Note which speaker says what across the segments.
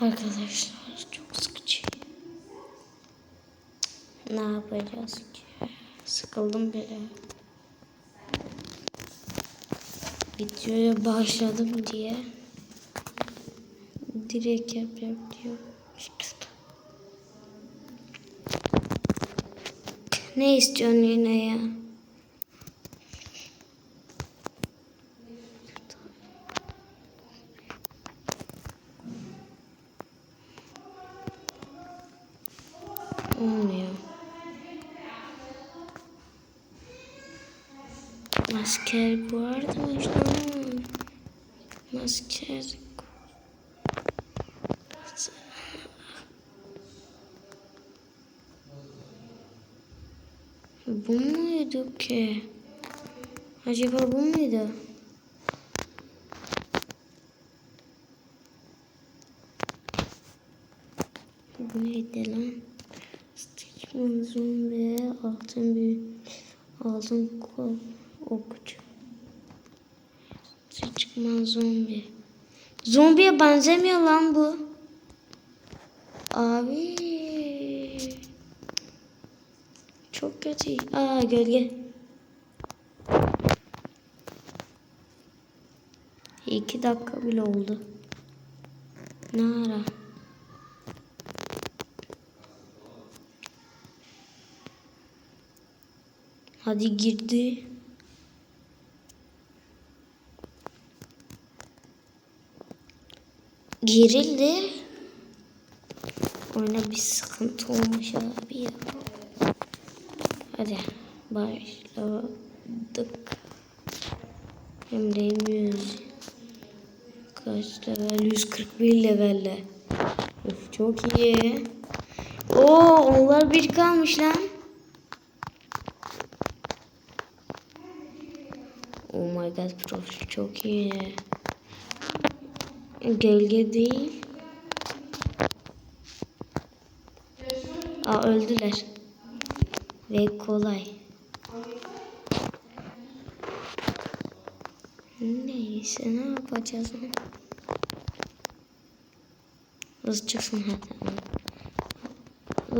Speaker 1: Arkadaşlar çok sıkıcı. Ne yapacağız ki? Sıkıldım bile. Videoya başladım diye direkt yap yap diyor. Ne istiyorsun yine ya? Masker bu arada işte Masker. Bu muydu ki? Acaba bu muydu? Bu neydi lan? Stitchman zombi altın bir altın kol okçu. Stitchman zombi. Zombiye benzemiyor lan bu. Abi. Çok kötü. Aa gölge. İki dakika bile oldu. Ne ara? Hadi girdi. Girildi. Oyuna bir sıkıntı olmuş abi ya. Hadi başladık. Hem de 100. Kaç level? 141 levelle. Of çok iyi. Oo onlar bir kalmış lan. Oh my god profil çok iyi. Gölge değil. Aa öldüler. Ve kolay. Neyse ne yapacağız? Hızlı çıksın hadi.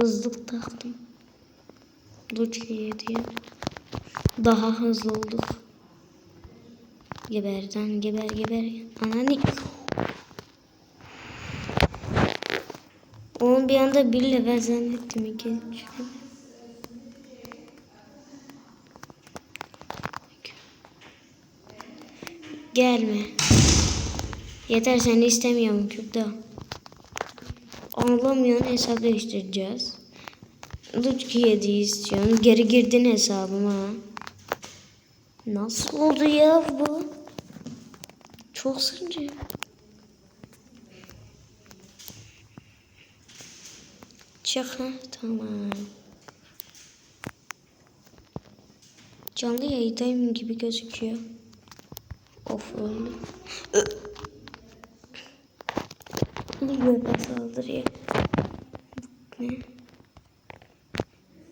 Speaker 1: Hızlı taktım. Dur diye. Daha hızlı olduk. Geberden geber geber. Anani. Bir anda bir level zannettim. iki. Gelme. Yeter seni istemiyorum şurada. Anlamıyorsun hesap değiştireceğiz. Lutki 7 istiyorsun. Geri girdin hesabıma. Nasıl oldu ya bu? Çok sıkıcı. Çık tamam. Canlı yayındayım gibi gözüküyor. Of öldü. Böyle saldırıyor. Ne?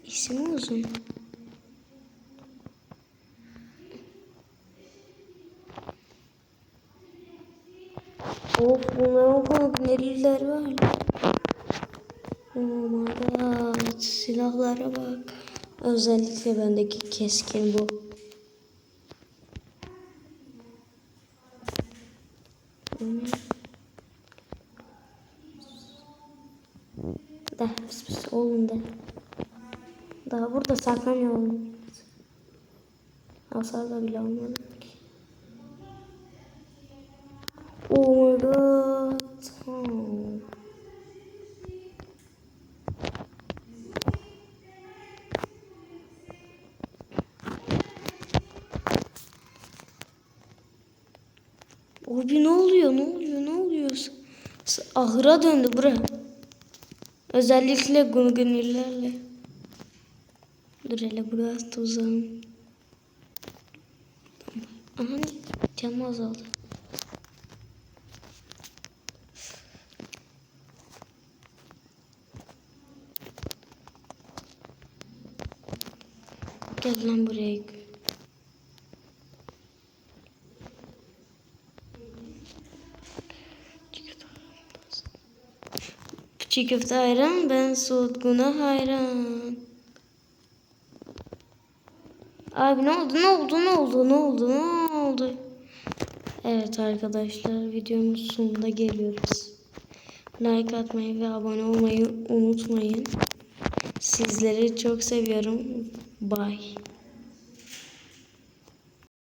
Speaker 1: İsim uzun. Of bunların konteynerler var. Oh my god. Silahlara bak. Özellikle bendeki keskin bu. Pıs oğlum da. Daha burada saklanıyor oğlum. Hasar da bile almadım ki. Oh my god. Abi ne oluyor? Ne oluyor? Ne oluyor? Ahıra döndü bura. Özellikle gungunillerle. Dur hele burası tuzağım. Aha canım azaldı. Gel lan buraya. Çiğ köfte hayran, ben Suudgun'a hayran. Abi ne oldu, ne oldu, ne oldu, ne oldu, ne oldu? Evet arkadaşlar, videonun sonuna geliyoruz. Like atmayı ve abone olmayı unutmayın. Sizleri çok seviyorum. Bye.